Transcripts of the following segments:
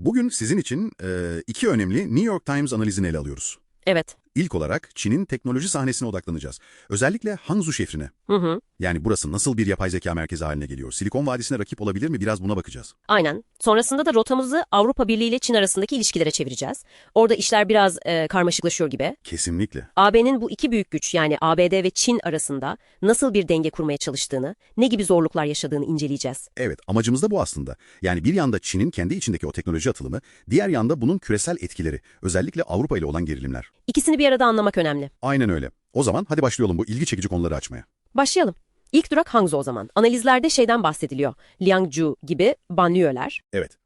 Bugün sizin için e, iki önemli New York Times analizini ele alıyoruz. Evet. İlk olarak Çin'in teknoloji sahnesine odaklanacağız. Özellikle Hangzhou şehrine. Hı hı. Yani burası nasıl bir yapay zeka merkezi haline geliyor? Silikon Vadisi'ne rakip olabilir mi? Biraz buna bakacağız. Aynen. Sonrasında da rotamızı Avrupa Birliği ile Çin arasındaki ilişkilere çevireceğiz. Orada işler biraz e, karmaşıklaşıyor gibi. Kesinlikle. AB'nin bu iki büyük güç yani ABD ve Çin arasında nasıl bir denge kurmaya çalıştığını, ne gibi zorluklar yaşadığını inceleyeceğiz. Evet, amacımız da bu aslında. Yani bir yanda Çin'in kendi içindeki o teknoloji atılımı, diğer yanda bunun küresel etkileri, özellikle Avrupa ile olan gerilimler. İkisini bir arada anlamak önemli. Aynen öyle. O zaman hadi başlayalım bu ilgi çekici konuları açmaya. Başlayalım. İlk durak Hangzhou o zaman. Analizlerde şeyden bahsediliyor. Liangzhou gibi banliyöler, Evet.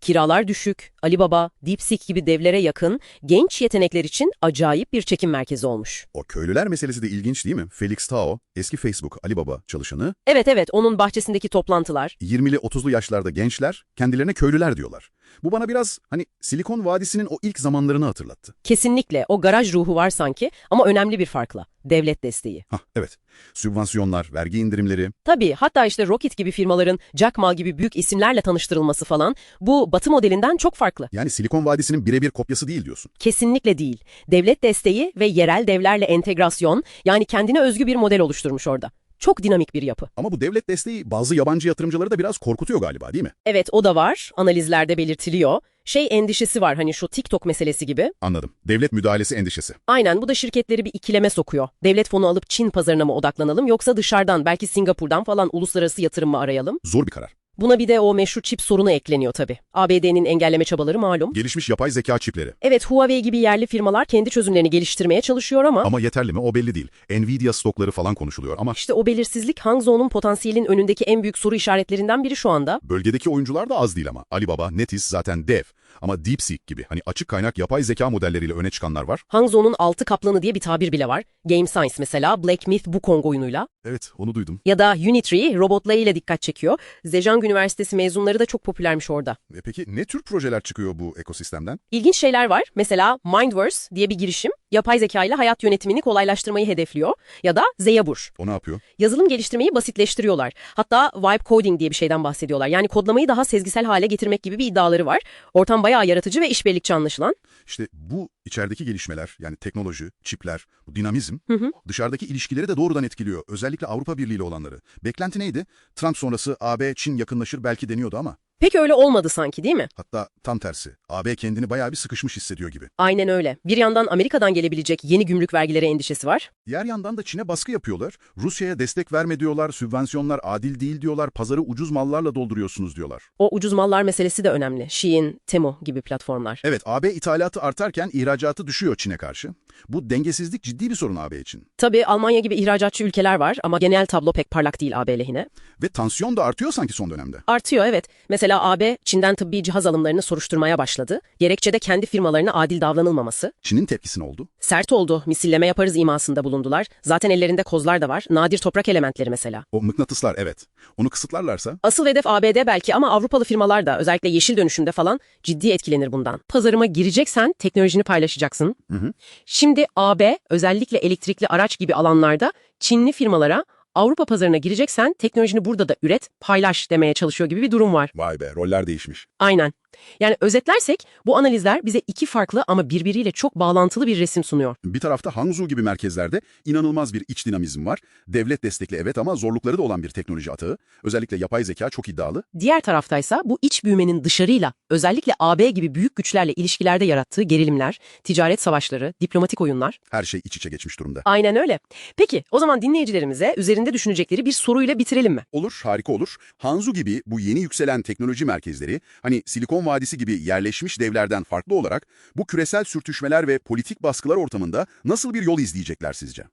kiralar düşük, Alibaba, DeepSeek gibi devlere yakın genç yetenekler için acayip bir çekim merkezi olmuş. O köylüler meselesi de ilginç değil mi? Felix Tao, eski Facebook, Alibaba çalışanı, Evet evet onun bahçesindeki toplantılar. 20'li 30'lu yaşlarda gençler kendilerine köylüler diyorlar. Bu bana biraz hani Silikon Vadisi'nin o ilk zamanlarını hatırlattı. Kesinlikle o garaj ruhu var sanki ama önemli bir farkla. Devlet desteği. Hah evet. Sübvansiyonlar, vergi indirimleri. Tabii hatta işte Rocket gibi firmaların Jack Ma gibi büyük isimlerle tanıştırılması falan bu batı modelinden çok farklı. Yani Silikon Vadisi'nin birebir kopyası değil diyorsun. Kesinlikle değil. Devlet desteği ve yerel devlerle entegrasyon yani kendine özgü bir model oluşturmuş orada. Çok dinamik bir yapı. Ama bu devlet desteği bazı yabancı yatırımcıları da biraz korkutuyor galiba değil mi? Evet o da var. Analizlerde belirtiliyor. Şey endişesi var hani şu TikTok meselesi gibi. Anladım. Devlet müdahalesi endişesi. Aynen bu da şirketleri bir ikileme sokuyor. Devlet fonu alıp Çin pazarına mı odaklanalım yoksa dışarıdan belki Singapur'dan falan uluslararası yatırım mı arayalım? Zor bir karar. Buna bir de o meşhur çip sorunu ekleniyor tabii. ABD'nin engelleme çabaları malum. Gelişmiş yapay zeka çipleri. Evet Huawei gibi yerli firmalar kendi çözümlerini geliştirmeye çalışıyor ama, Ama yeterli mi o belli değil. Nvidia stokları falan konuşuluyor ama işte o belirsizlik Hangzhou'nun potansiyelin önündeki en büyük soru işaretlerinden biri şu anda. bölgedeki oyuncular da az değil ama. Alibaba, Netis zaten dev. Ama DeepSeek gibi hani açık kaynak yapay zeka modelleriyle öne çıkanlar var. Hangzhou'nun altı kaplanı diye bir tabir bile var. Game Science mesela Black Myth Wukong oyunuyla. Evet onu duydum. Ya da Unitree robotlarıyla dikkat çekiyor. Zhejiang Üniversitesi mezunları da çok popülermiş orada. E peki ne tür projeler çıkıyor bu ekosistemden? İlginç şeyler var. Mesela Mindverse diye bir girişim yapay zeka ile hayat yönetimini kolaylaştırmayı hedefliyor. Ya da Zeyabur. O ne yapıyor? Yazılım geliştirmeyi basitleştiriyorlar. Hatta vibe coding diye bir şeyden bahsediyorlar. Yani kodlamayı daha sezgisel hale getirmek gibi bir iddiaları var. Ortam bayağı yaratıcı ve işbirlikçi anlaşılan. İşte bu içerideki gelişmeler yani teknoloji, çipler, bu dinamizm Hı hı. dışarıdaki ilişkileri de doğrudan etkiliyor. Özellikle Avrupa Birliği ile olanları. Beklenti neydi? Trump sonrası AB-Çin yakınlaşır belki deniyordu ama. Pek öyle olmadı sanki değil mi? Hatta tam tersi. AB kendini bayağı bir sıkışmış hissediyor gibi. Aynen öyle. Bir yandan Amerika'dan gelebilecek yeni gümrük vergileri endişesi var. Diğer yandan da Çin'e baskı yapıyorlar. Rusya'ya destek verme diyorlar, sübvansiyonlar adil değil diyorlar, pazarı ucuz mallarla dolduruyorsunuz diyorlar. O ucuz mallar meselesi de önemli. Shein, Temu gibi platformlar. Evet, AB ithalatı artarken ihracatı düşüyor Çin'e karşı. Bu dengesizlik ciddi bir sorun AB için. Tabii Almanya gibi ihracatçı ülkeler var ama genel tablo pek parlak değil AB lehine. Ve tansiyon da artıyor sanki son dönemde. Artıyor evet. Mesela AB Çin'den tıbbi cihaz alımlarını soruşturmaya başladı. Gerekçe de kendi firmalarına adil davranılmaması. Çin'in tepkisi ne oldu? Sert oldu, misilleme yaparız imasında bulundular. Zaten ellerinde kozlar da var. Nadir toprak elementleri mesela. O mıknatıslar evet. Onu kısıtlarlarsa Asıl hedef ABD belki ama Avrupalı firmalar da özellikle yeşil dönüşümde falan ciddi etkilenir bundan. Pazarıma gireceksen teknolojini paylaşacaksın. Hı hı. Şimdi AB özellikle elektrikli araç gibi alanlarda Çinli firmalara Avrupa pazarına gireceksen teknolojini burada da üret, paylaş demeye çalışıyor gibi bir durum var. vay be roller değişmiş. Aynen. Yani özetlersek bu analizler bize iki farklı ama birbiriyle çok bağlantılı bir resim sunuyor. Bir tarafta Hangzhou gibi merkezlerde inanılmaz bir iç dinamizm var. Devlet destekli evet ama zorlukları da olan bir teknoloji atağı. Özellikle yapay zeka çok iddialı. Diğer taraftaysa bu iç büyümenin dışarıyla, özellikle AB gibi büyük güçlerle ilişkilerde yarattığı gerilimler, ticaret savaşları, diplomatik oyunlar. Her şey iç içe geçmiş durumda. Aynen öyle. Peki o zaman dinleyicilerimize üzerinde düşünecekleri bir soruyla bitirelim mi? Olur, harika olur. Hangzhou gibi bu yeni yükselen teknoloji merkezleri, hani Silikon Vadisi gibi yerleşmiş devlerden farklı olarak bu küresel sürtüşmeler ve politik baskılar ortamında nasıl bir yol izleyecekler sizce?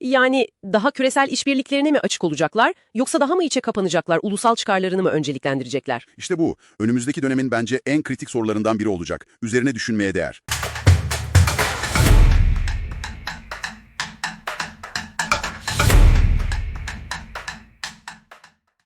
Yani daha küresel işbirliklerine mi açık olacaklar yoksa daha mı içe kapanacaklar, ulusal çıkarlarını mı önceliklendirecekler? İşte bu, önümüzdeki dönemin bence en kritik sorularından biri olacak. Üzerine düşünmeye değer.